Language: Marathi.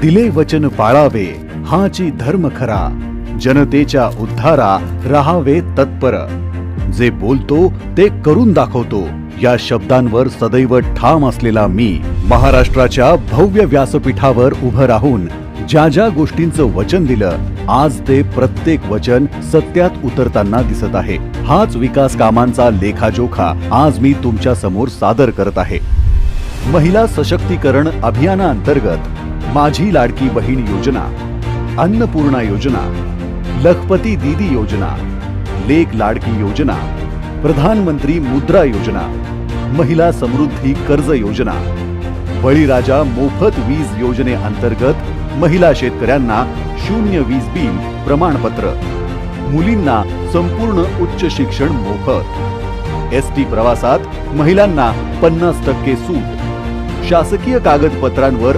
दिले वचन पाळावे हाची धर्म खरा. जनतेच्या उद्धारा राहावे तत्पर. जे बोलतो ते करून दाखवतो. या शब्दांवर सदैव ठाम असलेला मी महाराष्ट्राच्या भव्य व्यासपीठावर उभं राहून ज्या ज्या गोष्टींचं वचन दिलं आज ते प्रत्येक वचन सत्यात उतरताना दिसत आहे. हाच विकास कामांचा लेखाजोखा आज मी तुमच्यासमोर सादर करत आहे. महिला सशक्तीकरण अभियानाअंतर्गत माझी लाडकी बहीण योजना अन्नपूर्णा योजना लखपती दीदी योजना लेक लाडकी योजना प्रधानमंत्री मुद्रा योजना महिला समृद्धी कर्ज योजना बळीराजा मोफत वीज योजनेअंतर्गत महिला शेतकऱ्यांना शून्य वीज बिल प्रमाणपत्र मुलींना संपूर्ण उच्च शिक्षण मोफत एस टी प्रवासात महिलांना पन्नास टक्के सूट शासकीय कागदपत्रांवर